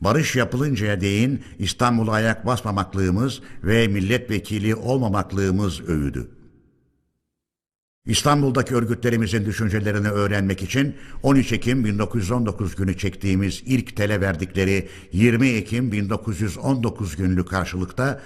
Barış yapılıncaya değin İstanbul'a ayak basmamaklığımız ve milletvekili olmamaklığımız övüdü. İstanbul'daki örgütlerimizin düşüncelerini öğrenmek için 13 Ekim 1919 günü çektiğimiz ilk tele verdikleri 20 Ekim 1919 günlük karşılıkta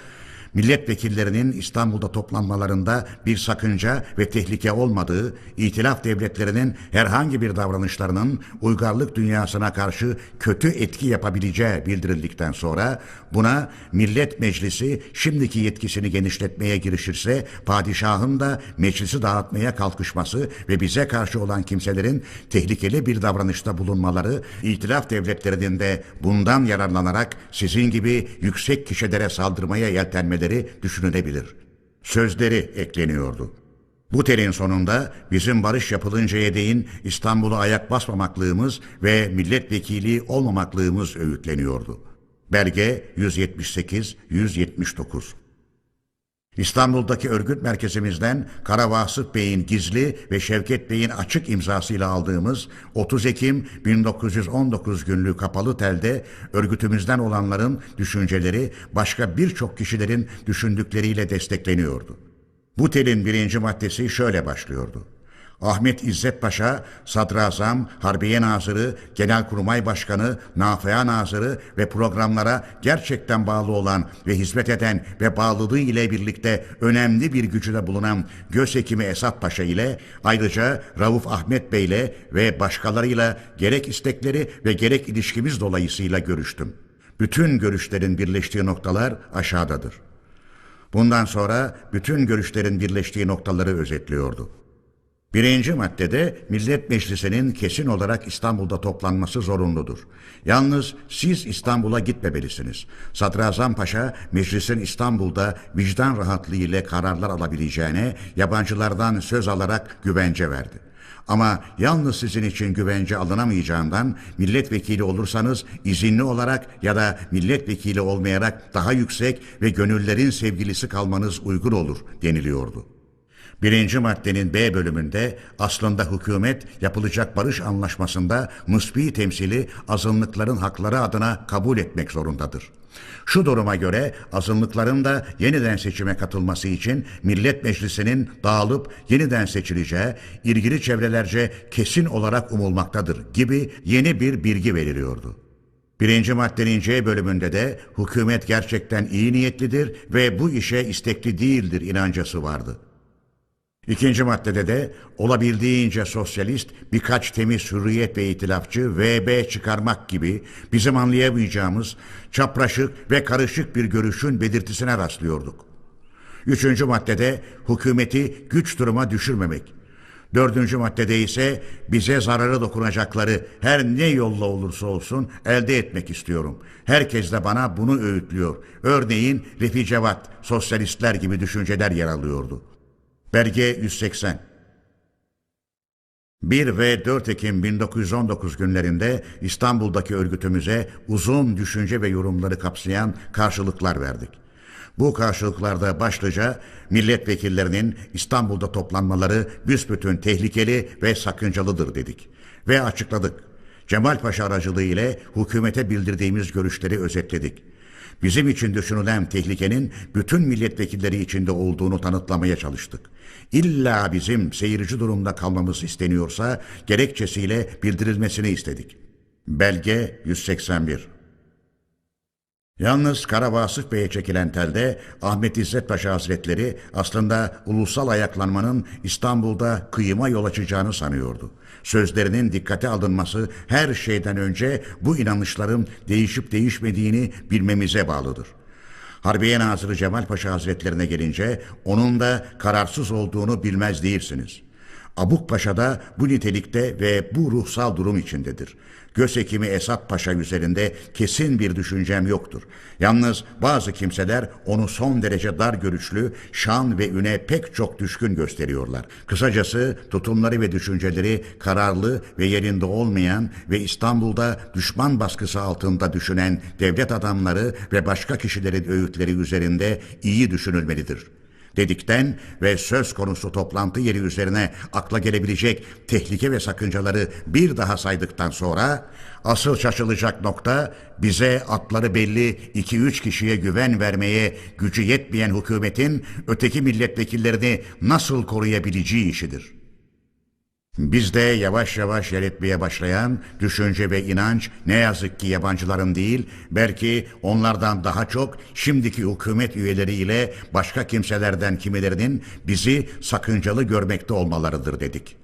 milletvekillerinin İstanbul'da toplanmalarında bir sakınca ve tehlike olmadığı, itilaf devletlerinin herhangi bir davranışlarının uygarlık dünyasına karşı kötü etki yapabileceği bildirildikten sonra buna Millet Meclisi şimdiki yetkisini genişletmeye girişirse padişahın da meclisi dağıtmaya kalkışması ve bize karşı olan kimselerin tehlikeli bir davranışta bulunmaları, itilaf devletlerinin de bundan yararlanarak sizin gibi yüksek kişilere saldırmaya yeltenmeleri düşünülebilir. Sözleri ekleniyordu. Bu telin sonunda bizim barış yapılıncaya değin İstanbul'a ayak basmamaklığımız ve milletvekili olmamaklığımız öğütleniyordu. Belge 178-179 İstanbul'daki örgüt merkezimizden Kara Bey'in gizli ve Şevket Bey'in açık imzasıyla aldığımız 30 Ekim 1919 günlüğü kapalı telde örgütümüzden olanların düşünceleri başka birçok kişilerin düşündükleriyle destekleniyordu. Bu telin birinci maddesi şöyle başlıyordu. Ahmet İzzet Paşa, Sadrazam, Harbiye Nazırı, Genelkurmay Başkanı, Nafıa Nazırı ve programlara gerçekten bağlı olan ve hizmet eden ve bağlılığı ile birlikte önemli bir gücüde bulunan Gösekimi Esat Paşa ile ayrıca Rauf Ahmet Bey ile ve başkalarıyla gerek istekleri ve gerek ilişkimiz dolayısıyla görüştüm. Bütün görüşlerin birleştiği noktalar aşağıdadır. Bundan sonra bütün görüşlerin birleştiği noktaları özetliyordu. Birinci maddede Millet Meclisi'nin kesin olarak İstanbul'da toplanması zorunludur. Yalnız siz İstanbul'a gitmemelisiniz. Sadrazam Paşa meclisin İstanbul'da vicdan rahatlığı ile kararlar alabileceğine yabancılardan söz alarak güvence verdi. Ama yalnız sizin için güvence alınamayacağından milletvekili olursanız izinli olarak ya da milletvekili olmayarak daha yüksek ve gönüllerin sevgilisi kalmanız uygun olur deniliyordu. Birinci maddenin B bölümünde aslında hükümet yapılacak barış anlaşmasında musbi temsili azınlıkların hakları adına kabul etmek zorundadır. Şu duruma göre azınlıkların da yeniden seçime katılması için Millet Meclisi'nin dağılıp yeniden seçileceği ilgili çevrelerce kesin olarak umulmaktadır gibi yeni bir bilgi veriliyordu. Birinci maddenin C bölümünde de hükümet gerçekten iyi niyetlidir ve bu işe istekli değildir inancası vardı. İkinci maddede de olabildiğince sosyalist birkaç temiz hürriyet ve itilafçı VB çıkarmak gibi bizim anlayamayacağımız çapraşık ve karışık bir görüşün belirtisine rastlıyorduk. Üçüncü maddede hükümeti güç duruma düşürmemek. Dördüncü maddede ise bize zararı dokunacakları her ne yolla olursa olsun elde etmek istiyorum. Herkes de bana bunu öğütlüyor. Örneğin Refi Cevat, sosyalistler gibi düşünceler yer alıyordu. Belge 180 1 ve 4 Ekim 1919 günlerinde İstanbul'daki örgütümüze uzun düşünce ve yorumları kapsayan karşılıklar verdik. Bu karşılıklarda başlıca milletvekillerinin İstanbul'da toplanmaları büsbütün tehlikeli ve sakıncalıdır dedik. Ve açıkladık. Cemal Paşa aracılığı ile hükümete bildirdiğimiz görüşleri özetledik. Bizim için düşünülen tehlikenin bütün milletvekilleri içinde olduğunu tanıtlamaya çalıştık. İlla bizim seyirci durumda kalmamız isteniyorsa gerekçesiyle bildirilmesini istedik. Belge 181 Yalnız Kara Vasıf Bey'e çekilen telde Ahmet İzzet Paşa Hazretleri aslında ulusal ayaklanmanın İstanbul'da kıyıma yol açacağını sanıyordu. Sözlerinin dikkate alınması her şeyden önce bu inanışların değişip değişmediğini bilmemize bağlıdır. Harbiye Nazırı Cemal Paşa Hazretlerine gelince onun da kararsız olduğunu bilmez değilsiniz. Abuk Paşa da bu nitelikte ve bu ruhsal durum içindedir. Gösekimi Esat Paşa üzerinde kesin bir düşüncem yoktur. Yalnız bazı kimseler onu son derece dar görüşlü, şan ve üne pek çok düşkün gösteriyorlar. Kısacası tutumları ve düşünceleri kararlı ve yerinde olmayan ve İstanbul'da düşman baskısı altında düşünen devlet adamları ve başka kişilerin öğütleri üzerinde iyi düşünülmelidir. Dedikten ve söz konusu toplantı yeri üzerine akla gelebilecek tehlike ve sakıncaları bir daha saydıktan sonra asıl şaşılacak nokta bize atları belli 2-3 kişiye güven vermeye gücü yetmeyen hükümetin öteki milletvekillerini nasıl koruyabileceği işidir. Bizde yavaş yavaş yer etmeye başlayan düşünce ve inanç ne yazık ki yabancıların değil, belki onlardan daha çok şimdiki hükümet üyeleriyle başka kimselerden kimilerinin bizi sakıncalı görmekte olmalarıdır dedik.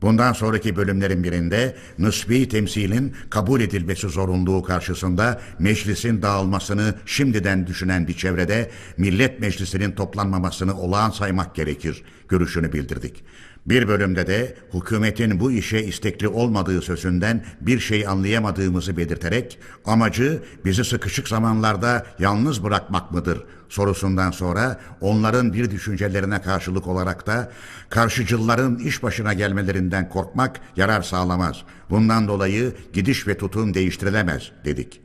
Bundan sonraki bölümlerin birinde nısbi temsilin kabul edilmesi zorunluluğu karşısında meclisin dağılmasını şimdiden düşünen bir çevrede millet meclisinin toplanmamasını olağan saymak gerekir görüşünü bildirdik. Bir bölümde de hükümetin bu işe istekli olmadığı sözünden bir şey anlayamadığımızı belirterek amacı bizi sıkışık zamanlarda yalnız bırakmak mıdır sorusundan sonra onların bir düşüncelerine karşılık olarak da karşıcılların iş başına gelmelerinden korkmak yarar sağlamaz. Bundan dolayı gidiş ve tutum değiştirilemez dedik.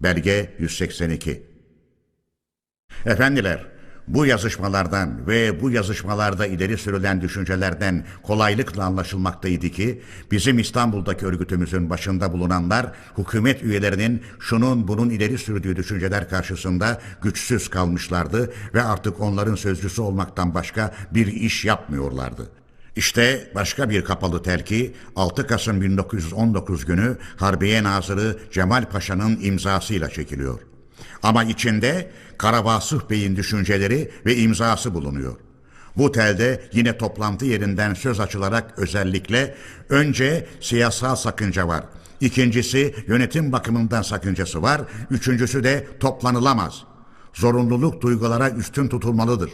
Belge 182 Efendiler, bu yazışmalardan ve bu yazışmalarda ileri sürülen düşüncelerden kolaylıkla anlaşılmaktaydı ki bizim İstanbul'daki örgütümüzün başında bulunanlar hükümet üyelerinin şunun bunun ileri sürdüğü düşünceler karşısında güçsüz kalmışlardı ve artık onların sözcüsü olmaktan başka bir iş yapmıyorlardı. İşte başka bir kapalı terki 6 Kasım 1919 günü Harbiye Nazırı Cemal Paşa'nın imzasıyla çekiliyor. Ama içinde Karabasıh Bey'in düşünceleri ve imzası bulunuyor. Bu telde yine toplantı yerinden söz açılarak özellikle önce siyasal sakınca var. İkincisi yönetim bakımından sakıncası var. Üçüncüsü de toplanılamaz. Zorunluluk duygulara üstün tutulmalıdır.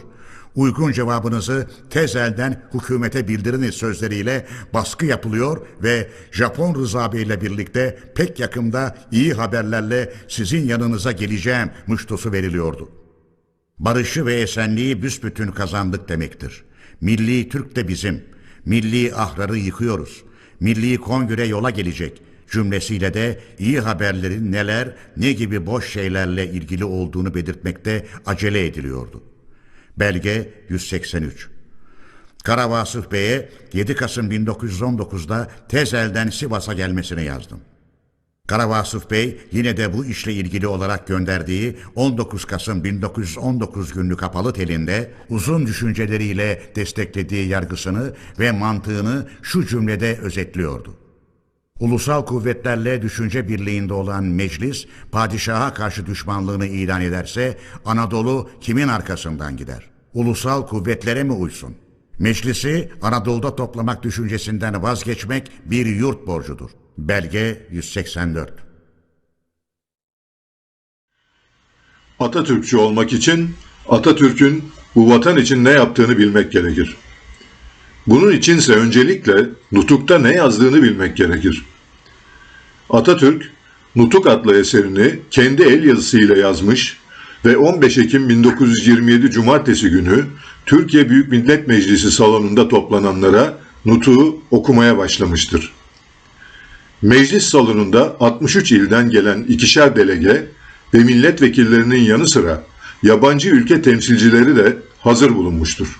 Uygun cevabınızı tez elden hükümete bildiriniz sözleriyle baskı yapılıyor ve Japon Rıza Bey ile birlikte pek yakında iyi haberlerle sizin yanınıza geleceğim muştusu veriliyordu. Barışı ve esenliği büsbütün kazandık demektir. Milli Türk de bizim. Milli ahrarı yıkıyoruz. Milli kongre yola gelecek cümlesiyle de iyi haberlerin neler, ne gibi boş şeylerle ilgili olduğunu belirtmekte acele ediliyordu. Belge 183 Karavasıf Bey'e 7 Kasım 1919'da tez elden Sivas'a gelmesini yazdım. Karavasıf Bey yine de bu işle ilgili olarak gönderdiği 19 Kasım 1919 günlü kapalı telinde uzun düşünceleriyle desteklediği yargısını ve mantığını şu cümlede özetliyordu. Ulusal kuvvetlerle düşünce birliğinde olan meclis, padişaha karşı düşmanlığını ilan ederse Anadolu kimin arkasından gider? Ulusal kuvvetlere mi uysun? Meclisi Anadolu'da toplamak düşüncesinden vazgeçmek bir yurt borcudur. Belge 184 Atatürkçü olmak için Atatürk'ün bu vatan için ne yaptığını bilmek gerekir. Bunun içinse öncelikle Nutuk'ta ne yazdığını bilmek gerekir. Atatürk, Nutuk adlı eserini kendi el yazısıyla yazmış ve 15 Ekim 1927 Cumartesi günü Türkiye Büyük Millet Meclisi salonunda toplananlara Nutuk'u okumaya başlamıştır. Meclis salonunda 63 ilden gelen ikişer delege ve milletvekillerinin yanı sıra yabancı ülke temsilcileri de hazır bulunmuştur.